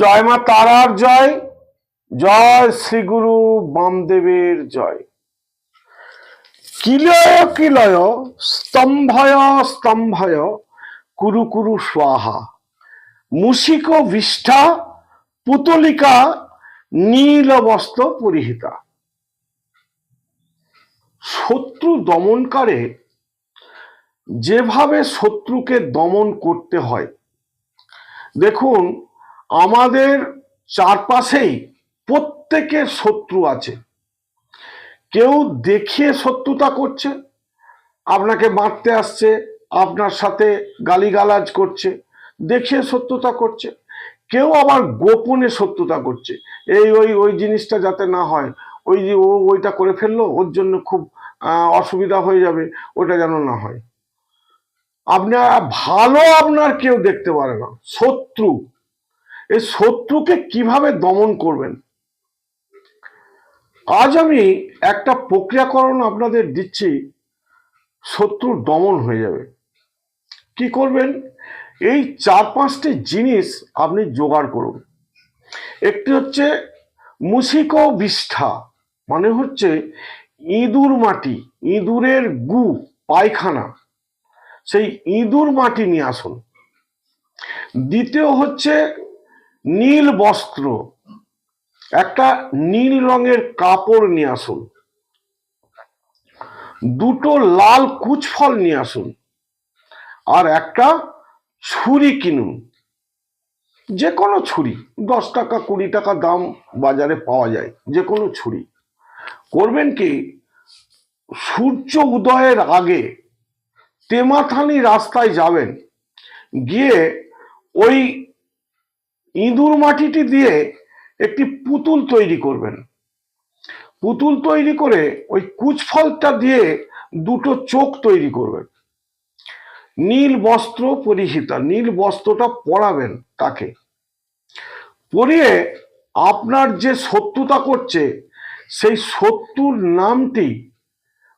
জয় মা তারার জয় জয় শ্রীগুরু বামদেবের জয়। কিলয় কিলয়, স্তম্ভয় স্তম্ভয়, কুরু কুরু স্বাহা। মুশিক বিষ্ঠা পুতলিকা, নীল বস্ত্র পরিহিতা। শত্রু দমনকারে যেভাবে শত্রুকে দমন করতে হয়। দেখুন আমাদের চারপাশেই প্রত্যেকের শত্রু আছে। কেউ দেখিয়ে শত্রুতা করছে, আপনাকে মারতে আসছে, আপনার সাথে গালিগালাজ করছে, দেখিয়ে শত্রুতা করছে। কেউ আবার গোপনে শত্রুতা করছে, এই ওই ওই জিনিসটা যাতে না হয়, ওই যে ও ওইটা করে ফেলল, ওর জন্য খুব অসুবিধা হয়ে যাবে, ওটা যেন না হয়। আপনার, ভালো আপনার কেউ দেখতে পারে না, শত্রু। এই শত্রুকে কীভাবে দমন করবেন? আজ আমি একটা প্রক্রিয়াকরণ আপনাদের দিচ্ছি, শত্রুর দমন হয়ে যাবে। কি করবেন? এই চার পাঁচটি জিনিস আপনি জোগাড় করুন। একটি হচ্ছে মুসিক বিষ্ঠা মানে হচ্ছে ইঁদুর মাটি, ইঁদুরের গু, পায়খানা, সেই ইঁদুর মাটি নিয়ে আসুন। দ্বিতীয় হচ্ছে নীল বস্ত্র। একটা নীল রঙের কাপড় নিয়ে আসুন। দুটো লাল কুচফল নিয়ে আসুন। আর একটা ছুরি কিনুন। যে কোনো ছুরি, দশ টাকা, কুড়ি টাকা দাম বাজারে পাওয়া যায় যে কোনো ছুরি। করবেন কি, সূর্য উদয়ের আগে তেমাথানি রাস্তায় যাবেন। গিয়ে ওই ইঁদুর মাটিটি দিয়ে একটি পুতুল তৈরি করবেন। পুতুল তৈরি করে ওই কুচফলটা দিয়ে দুটো চোখ তৈরি করবেন। নীল বস্ত্র পরিহিতা, নীল বস্ত্রটা পরাবেন তাকে। পরিয়ে আপনার যে শত্রুতা করছে, সেই শত্রুর নামটি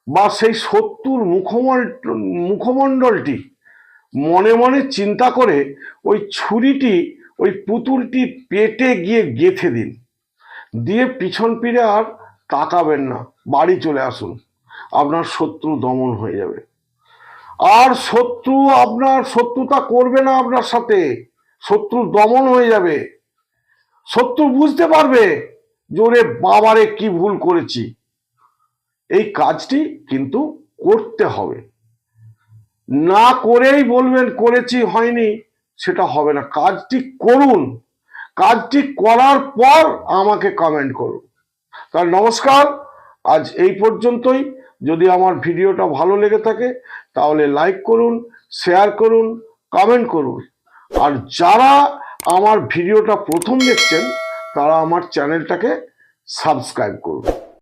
বা সেই শত্রুর মুখমণ্ডল মুখমণ্ডলটি মনে মনে চিন্তা করে ওই ছুরিটি ওই পুতুলটি পেটে গিয়ে গেথে দিন। দিয়ে পিছন ফিরে আর তাকাবেন না। বাড়ি চলে আসুন। আপনার শত্রু দমন হয়ে যাবে। আর শত্রু আপনার শত্রুতা করবে না আপনার সাথে। শত্রু দমন হয়ে যাবে। শত্রু বুঝতে পারবে জোরে বাবারে কি ভুল করেছি। এই কাজটি কিন্তু করতে হবে। না করেই বলবেন করেছি, হয়নি। সেটা হবে না। কাজটি করুন। কাজটি করার পর আমাকে কমেন্ট করুন। তাহলে নমস্কার। আজ এই পর্যন্তই। যদি আমার ভিডিওটা ভালো লেগে থাকে, তাহলে লাইক করুন শেয়ার করুন কমেন্ট করুন। আর যারা আমার ভিডিওটা প্রথম দেখছেন, তারা আমার চ্যানেলটাকে সাবস্ক্রাইব করুন।